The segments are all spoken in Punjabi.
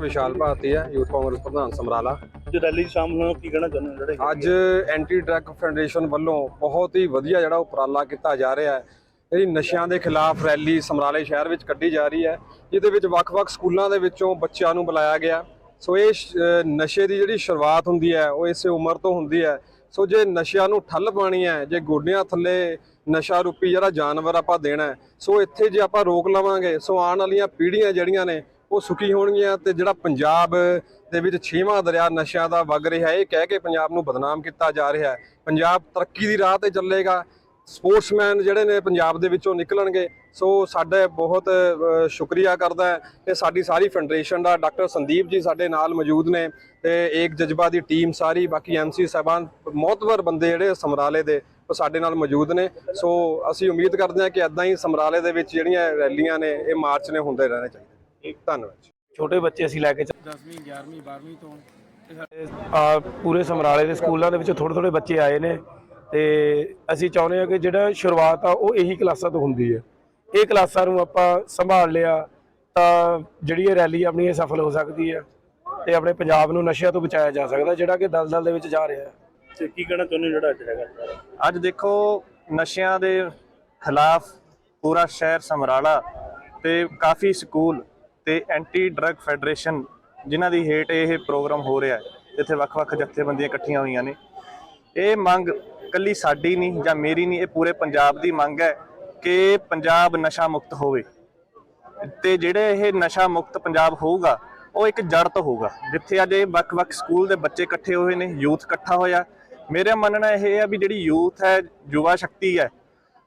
ਵਿਸ਼ਾਲ ਭਾਰਤੀ ਹੈ ਯੂਥ ਕਾਂਗਰਸ ਪ੍ਰਧਾਨ ਸਮਰਾਲਾ। ਜੋ ਰੈਲੀ ਸ਼ਾਮਲ ਹੋਣ ਕੀ ਕਹਿਣਾ ਚਾਹੁੰਦੇ ਹੋ ਜਿਹੜੇ ਅੱਜ ਐਂਟੀ ਡਰੱਗ ਫੈਡਰੇਸ਼ਨ ਵੱਲੋਂ ਬਹੁਤ ਹੀ ਵਧੀਆ ਜਿਹੜਾ ਉਪਰਾਲਾ ਕੀਤਾ ਜਾ ਰਿਹਾ ਹੈ। ਜਿਹੜੀ ਨਸ਼ਿਆਂ ਦੇ ਖਿਲਾਫ ਰੈਲੀ ਸਮਰਾਲੇ ਸ਼ਹਿਰ ਵਿੱਚ ਕੱਢੀ ਜਾ ਰਹੀ ਹੈ ਜਿਹਦੇ ਵਿੱਚ ਵੱਖ-ਵੱਖ ਸਕੂਲਾਂ ਦੇ ਵਿੱਚੋਂ ਬੱਚਿਆਂ ਨੂੰ ਬੁਲਾਇਆ ਗਿਆ। ਸੋ ਇਹ ਨਸ਼ੇ ਦੀ ਜਿਹੜੀ ਸ਼ੁਰੂਆਤ ਹੁੰਦੀ ਹੈ ਉਹ ਇਸੇ ਉਮਰ ਤੋਂ ਹੁੰਦੀ ਹੈ। ਸੋ ਜੇ ਨਸ਼ਿਆਂ ਨੂੰ ਠੱਲ ਪਾਣੀ ਹੈ ਜੇ ਗੋਡਿਆਂ ਥੱਲੇ ਨਸ਼ਾ ਰੂਪੀ ਜਿਹੜਾ ਜਾਨਵਰ ਆਪਾਂ ਦੇਣਾ ਸੋ ਇੱਥੇ ਜੇ ਆਪਾਂ ਰੋਕ ਲਵਾਂਗੇ ਸੋ ਆਉਣ ਵਾਲੀਆਂ ਪੀੜ੍ਹੀਆਂ ਜਿਹੜੀਆਂ ਨੇ ਉਹ ਸੁਖੀ ਹੋਣਗੀਆਂ ਤੇ ਜਿਹੜਾ ਪੰਜਾਬ ਦੇ ਵਿੱਚ ਛੇਵਾਂ ਦਰਿਆ ਨਸ਼ਿਆਂ ਦਾ ਵਗ ਰਿਹਾ, ਇਹ ਕਹਿ ਕੇ ਪੰਜਾਬ ਨੂੰ ਬਦਨਾਮ ਕੀਤਾ ਜਾ ਰਿਹਾ ਹੈ। ਪੰਜਾਬ ਤਰੱਕੀ ਦੀ ਰਾਹ ਤੇ ਚੱਲੇਗਾ। ਸਪੋਰਟਸਮੈਨ ਜਿਹੜੇ ਨੇ ਪੰਜਾਬ ਦੇ ਵਿੱਚੋਂ ਨਿਕਲਣਗੇ। ਸੋ ਸਾਡੇ ਬਹੁਤ ਸ਼ੁਕਰੀਆ ਕਰਦਾ ਹੈ ਤੇ ਸਾਡੀ ਸਾਰੀ ਫੈਡਰੇਸ਼ਨ ਦਾ, ਡਾਕਟਰ ਸੰਦੀਪ ਜੀ ਸਾਡੇ ਨਾਲ ਮੌਜੂਦ ਨੇ ਤੇ ਏਕ ਜਜ਼ਬਾ ਦੀ ਟੀਮ ਸਾਰੀ, ਬਾਕੀ ਐਮਸੀ ਸਾਹਿਬਾਨ, ਮੌਤਵਰ ਬੰਦੇ ਜਿਹੜੇ ਸਮਰਾਲੇ ਦੇ, ਉਹ ਸਾਡੇ ਨਾਲ ਮੌਜੂਦ ਨੇ। ਸੋ ਅਸੀਂ ਉਮੀਦ ਕਰਦੇ ਹਾਂ ਕਿ ਇਦਾਂ ਹੀ ਸਮਰਾਲੇ ਦੇ ਵਿੱਚ ਜਿਹੜੀਆਂ ਰੈਲੀਆਂ ਨੇ, ਇਹ ਮਾਰਚ ਨੇ ਹੁੰਦੇ ਰਹਿਣੇ ਚਾਹੀਦੇ। ਧੰਨਵਾਦ ਛੋਟੇ ਬੱਚੇ ਅਸੀਂ ਲੈ ਕੇ 10ਵੀਂ 11ਵੀਂ 12ਵੀਂ ਤੋਂ ਤੇ ਸਾਡੇ ਆ ਪੂਰੇ ਸਮਰਾਲੇ ਦੇ ਸਕੂਲਾਂ ਦੇ ਵਿੱਚ ਥੋੜੇ ਥੋੜੇ ਬੱਚੇ ਆਏ ਨੇ ਤੇ ਅਸੀਂ ਚਾਹੁੰਦੇ ਹਾਂ ਕਿ ਜਿਹੜਾ ਸ਼ੁਰੂਆਤ ਆ ਉਹ ਇਹੀ ਕਲਾਸਾਂ ਤੋਂ ਹੁੰਦੀ ਹੈ। ਇਹ ਕਲਾਸਾਂ ਨੂੰ ਆਪਾਂ ਸੰਭਾਲ ਲਿਆ ਤਾਂ ਜਿਹੜੀ ਇਹ ਰੈਲੀ ਆਪਣੀ ਇਹ ਸਫਲ ਹੋ ਸਕਦੀ ਹੈ ਤੇ ਆਪਣੇ ਪੰਜਾਬ ਨੂੰ ਨਸ਼ਿਆਂ ਤੋਂ ਬਚਾਇਆ ਜਾ ਸਕਦਾ ਜਿਹੜਾ ਕਿ ਦਲਦਲ ਦੇ ਵਿੱਚ ਜਾ ਰਿਹਾ ਹੈ। ਤੇ ਕੀ ਕਹਿਣਾ ਚਾਹੁੰਦੇ ਹੋ ਜਿਹੜਾ ਅੱਜ ਹੈਗਾ? ਅੱਜ ਦੇਖੋ ਨਸ਼ਿਆਂ ਦੇ ਖਿਲਾਫ ਪੂਰਾ ਸ਼ਹਿਰ ਸਮਰਾਲਾ ਤੇ ਕਾਫੀ ਸਕੂਲ ਤੇ ਐਂਟੀ ਡਰੱਗ ਫੈਡਰੇਸ਼ਨ ਜਿਨ੍ਹਾਂ ਦੀ ਹੇਠ ਇਹ ਪ੍ਰੋਗਰਾਮ ਹੋ ਰਿਹਾ ਹੈ, ਜਿੱਥੇ ਵੱਖ-ਵੱਖ ਜਥੇਬੰਦੀਆਂ ਇਕੱਠੀਆਂ ਹੋਈਆਂ ਨੇ। ਇਹ ਮੰਗ ਕੱਲੀ ਸਾਡੀ ਨਹੀਂ ਜਾਂ ਮੇਰੀ ਨਹੀਂ, ਇਹ ਪੂਰੇ ਪੰਜਾਬ ਦੀ ਮੰਗ ਹੈ ਕਿ ਪੰਜਾਬ ਨਸ਼ਾ ਮੁਕਤ ਹੋਵੇ। ਤੇ ਜਿਹੜੇ ਇਹ ਨਸ਼ਾ ਮੁਕਤ ਪੰਜਾਬ ਹੋਊਗਾ, ਉਹ ਇੱਕ ਜੜ ਤੋਂ ਹੋਊਗਾ, ਜਿੱਥੇ ਅੱਜ ਇਹ ਵੱਖ-ਵੱਖ ਸਕੂਲ ਦੇ ਬੱਚੇ ਇਕੱਠੇ ਹੋਏ ਨੇ, ਯੂਥ ਇਕੱਠਾ ਹੋਇਆ। ਮੇਰਾ ਮੰਨਣਾ ਇਹ ਹੈ ਵੀ ਜਿਹੜੀ ਯੂਥ ਹੈ, ਯੁਵਾ ਸ਼ਕਤੀ ਹੈ,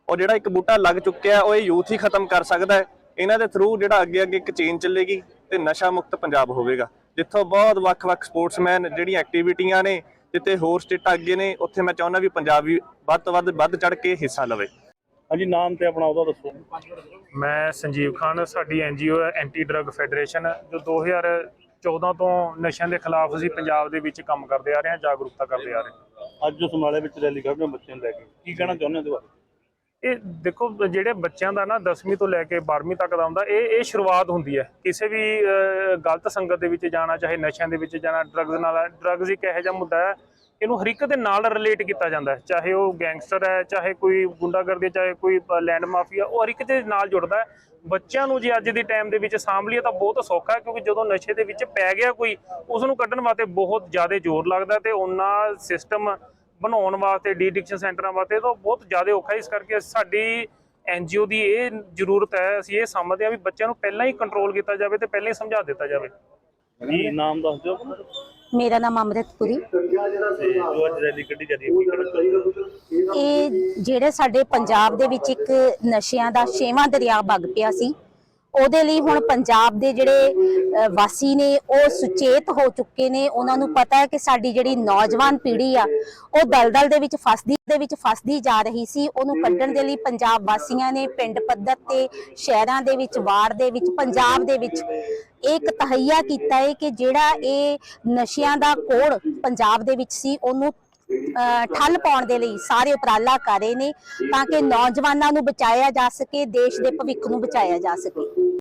ਉਹ ਜਿਹੜਾ ਇੱਕ ਬੂਟਾ ਲੱਗ ਚੁੱਕਿਆ, ਉਹ ਇਹ ਯੂਥ ਹੀ ਖਤਮ ਕਰ ਸਕਦਾ ਹੈ। ਇਹਨਾਂ ਦੇ ਥਰੂ ਜਿਹੜਾ ਅੱਗੇ ਅੱਗੇ ਇੱਕ ਚੇਨ ਚੱਲੇਗੀ ਤੇ ਨਸ਼ਾ ਮੁਕਤ ਪੰਜਾਬ ਹੋਵੇਗਾ। ਜਿੱਥੋਂ ਬਹੁਤ ਵੱਖ-ਵੱਖ ਸਪੋਰਟਸਮੈਨ ਜਿਹੜੀਆਂ ਐਕਟੀਵਿਟੀਆਂ ਨੇ ਜਿੱਥੇ ਹੋਰ ਸਟੇਟਾਂ ਅੱਗੇ ਨੇ ਉੱਥੇ ਮੈਂ ਚਾਹੁੰਦਾ ਵੀ ਪੰਜਾਬ ਵੀ ਵੱਧ ਤੋਂ ਵੱਧ ਵੱਧ ਚੜ ਕੇ ਹਿੱਸਾ ਲਵੇ। ਹਾਂਜੀ ਨਾਮ ਤੇ ਆਪਣਾ ਉਹਦਾ ਦੱਸੋ। ਮੈਂ ਸੰਜੀਵ ਖਾਨ ਸਾਡੀ ਐਨਜੀਓ ਹੈ ਐਂਟੀ ਡਰੱਗ ਫੈਡਰੇਸ਼ਨ ਜੋ 2014 ਤੋਂ ਨਸ਼ਿਆਂ ਦੇ ਖਿਲਾਫ ਅਸੀਂ ਪੰਜਾਬ ਦੇ ਵਿੱਚ ਕੰਮ ਕਰਦੇ ਆ ਰਹੇ ਹਾਂ ਜਾਗਰੂਕਤਾ ਕਰਦੇ ਆ ਰਹੇ ਹਾਂ। ਅੱਜ ਜੋ ਸਮਰਾਲੇ ਵਿੱਚ ਰੈਲੀ ਹੋ ਬੱਚਿਆਂ ਨੂੰ ਲੈ ਕੇ। ਕੀ ਕਹਿਣਾ ਚਾਹੁੰਦੇ ਹੋ ਬਾਰੇ? ਇਹ ਦੇਖੋ, ਜਿਹੜੇ ਬੱਚਿਆਂ ਦਾ ਨਾ 10ਵੀਂ ਤੋਂ ਲੈ ਕੇ 12ਵੀਂ ਤੱਕ ਦਾ ਹੁੰਦਾ, ਇਹ ਇਹ ਸ਼ੁਰੂਆਤ ਹੁੰਦੀ ਹੈ। ਕਿਸੇ ਵੀ ਗਲਤ ਸੰਗਤ ਦੇ ਵਿੱਚ ਜਾਣਾ, ਚਾਹੇ ਨਸ਼ਿਆਂ ਦੇ ਵਿੱਚ ਜਾਣਾ ਡਰੱਗਸ ਨਾਲ ਡਰੱਗਸ ਇੱਕ ਇਹੋ ਜਿਹਾ ਮੁੱਦਾ ਹੈ ਇਹਨੂੰ ਹਰ ਇੱਕ ਦੇ ਨਾਲ ਰਿਲੇਟ ਕੀਤਾ ਜਾਂਦਾ ਹੈ। ਚਾਹੇ ਉਹ ਗੈਂਗਸਟਰ ਹੈ, ਚਾਹੇ ਕੋਈ ਗੁੰਡਾਗਰਦੀ ਚਾਹੇ ਕੋਈ ਲੈਂਡ ਮਾਫੀਆ ਉਹ ਹਰ ਇੱਕ ਦੇ ਨਾਲ ਜੁੜਦਾ ਹੈ। ਬੱਚਿਆਂ ਨੂੰ ਜੇ ਅੱਜ ਦੇ ਟਾਈਮ ਦੇ ਵਿੱਚ ਸਾਂਭ ਲਈਏ ਤਾਂ ਬਹੁਤ ਸੌਖਾ ਹੈ, ਕਿਉਂਕਿ ਜਦੋਂ ਨਸ਼ੇ ਦੇ ਵਿੱਚ ਪੈ ਗਿਆ ਕੋਈ ਉਸ ਨੂੰ ਕੱਢਣ ਵਾਸਤੇ ਬਹੁਤ ਜ਼ਿਆਦਾ ਜ਼ੋਰ ਲੱਗਦਾ ਤੇ ਉਹਨਾਂ ਸਿਸਟਮ ਬਣਾਉਣ ਵਾਸਤੇ ਡੀ ਸੈਂਟਰਾਂ ਵਾਸਤੇ ਤਾਂ ਬਹੁਤ ਜ਼ਿਆਦਾ ਔਖਾ ਹੈ। ਇਸ ਕਰਕੇ ਸਾਡੀ ਐਨਜੀਓ ਦੀ ਇਹ ਜ਼ਰੂਰ ਹੈ ਅਸੀਂ ਇਹ ਸਮਝਦੇ ਹਾਂ ਵੀ ਬੱਚਿਆਂ ਨੂੰ ਪਹਿਲਾਂ ਹੀ ਕੰਟਰੋਲ ਕੀਤਾ ਜਾਵੇ ਤੇ ਪਹਿਲਾਂ ਹੀ ਸਮਝਾ ਦਿੱਤਾ ਜਾਵੇ। ਕੀ ਨਾਮ ਦੱਸ ਦਿਓ। ਮੇਰਾ ਨਾਮ ਅੰਮ੍ਰਿਤਪੁਰੀ ਜੋ ਅੱਜ ਰੈਲੀ ਕੱਢੀ ਜਾ ਹੋ ਇਹ ਜਿਹੜੇ ਸਾਡੇ ਪੰਜਾਬ ਦੇ ਵਿੱਚ ਇੱਕ ਨਸ਼ਿਆਂ ਦਾ ਛੇਵਾਂ ਦਰਿਆ ਵਗ ਪਿਆ ਸੀ ਉਹਦੇ ਲਈ ਹੁਣ ਪੰਜਾਬ ਦੇ ਜਿਹੜੇ ਵਾਸੀ ਨੇ, ਉਹ ਸੁਚੇਤ ਹੋ ਚੁੱਕੇ ਨੇ। ਉਹਨਾਂ ਨੂੰ ਪਤਾ ਹੈ ਕਿ ਸਾਡੀ ਜਿਹੜੀ ਨੌਜਵਾਨ ਪੀੜ੍ਹੀ ਆ, ਉਹ ਦਲਦਲ ਦੇ ਵਿੱਚ ਫਸਦੀ, ਦੇ ਵਿੱਚ ਫਸਦੀ ਜਾ ਰਹੀ ਸੀ। ਉਹਨੂੰ ਕੱਢਣ ਦੇ ਲਈ ਪੰਜਾਬ ਵਾਸੀਆਂ ਨੇ ਪਿੰਡ ਪੱਧਰ ਤੇ, ਸ਼ਹਿਰਾਂ ਦੇ ਵਿੱਚ ਵਾਰ ਦੇ ਵਿੱਚ, ਪੰਜਾਬ ਦੇ ਵਿੱਚ ਇੱਕ ਤਹਈਆ ਕੀਤਾ ਹੈ ਕਿ ਜਿਹੜਾ ਇਹ ਨਸ਼ਿਆਂ ਦਾ ਕੋੜ ਪੰਜਾਬ ਦੇ ਵਿੱਚ ਸੀ, ਉਹਨੂੰ ਠੱਲ ਪਾਉਣ ਦੇ ਲਈ ਸਾਰੇ ਉਪਰਾਲਾ ਕਰ ਰਹੇ ਨੇ, ਤਾਂ ਕਿ ਨੌਜਵਾਨਾਂ ਨੂੰ ਬਚਾਇਆ ਜਾ ਸਕੇ, ਦੇਸ਼ ਦੇ ਭਵਿੱਖ ਨੂੰ ਬਚਾਇਆ ਜਾ ਸਕੇ।